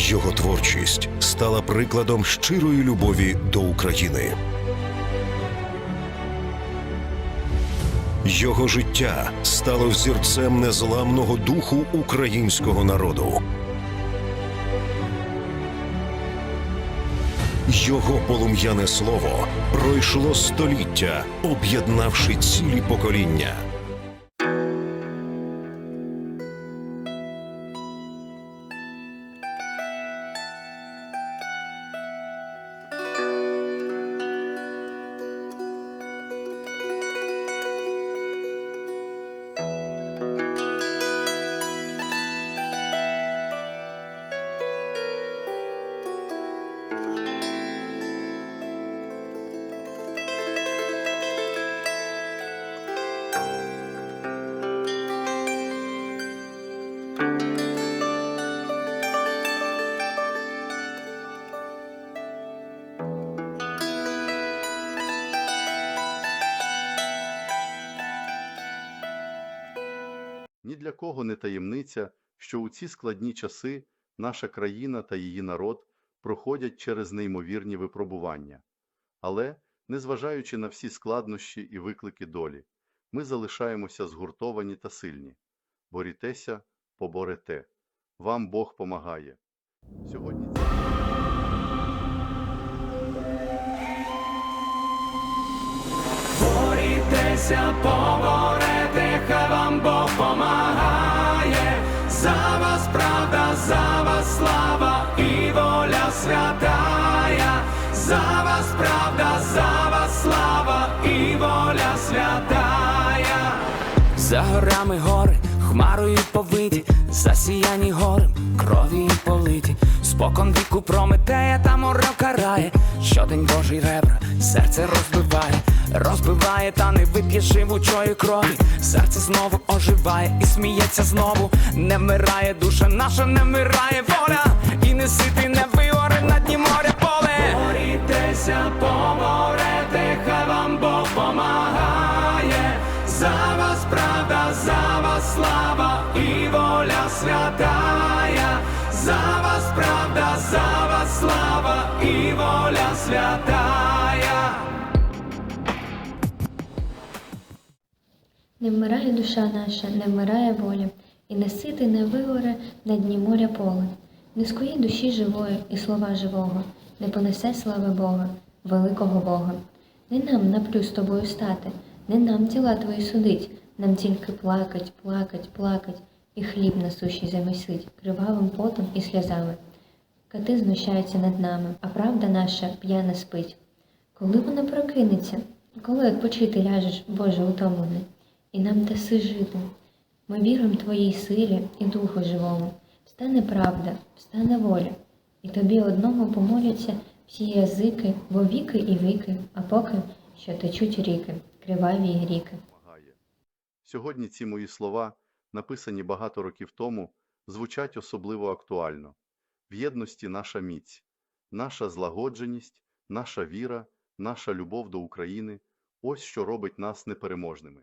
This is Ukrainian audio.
Його творчість стала прикладом щирої любові до України. Його життя стало взірцем незламного духу українського народу. Його полум'яне слово пройшло століття, об'єднавши цілі покоління. Для кого не таємниця, що у ці складні часи наша країна та її народ проходять через неймовірні випробування. Але, незважаючи на всі складнощі і виклики долі, ми залишаємося згуртовані та сильні. Борітеся, поборете. Вам Бог помагає. Сьогодні Борітеся, поборете, за вас слава і воля святая. За вас правда, за вас слава і воля святая. За горами гори, хмарою повиті, засіяні гори, крові политі, спокон віку прометея та морок карає, щодень Божий ребра, серце розбиває, розбиває, та не вип'є живучої крові, серце знову оживає і сміється знову, не вмирає душа наша, не вмирає воля, і не ситий, не вигоре слава і воля святая. За вас правда, за вас слава і воля святая. Не вмирає душа наша, не вмирає воля, і не сити не вигоре на дні моря поле. Не скоїть душі живої і слова живого, не понесе слави Бога, великого Бога. Не нам наплю з тобою стати, не нам тіла твої судить, нам тільки плакать, плакать, плакать, і хліб насущий замісить, кривавим потом і сльозами. Кати знущаються над нами, а правда наша п'яна спить. Коли вона прокинеться, коли відпочити ляжеш, Боже утомлений, і нам даси жити. Ми віримо Твоїй силі і Духу живому. Встане правда, встане воля, і тобі одному помоляться всі язики, во віки і віки, а поки що течуть ріки, криваві ріки. Сьогодні ці мої слова, написані багато років тому, звучать особливо актуально. В єдності наша міць, наша злагодженість, наша віра, наша любов до України – ось що робить нас непереможними.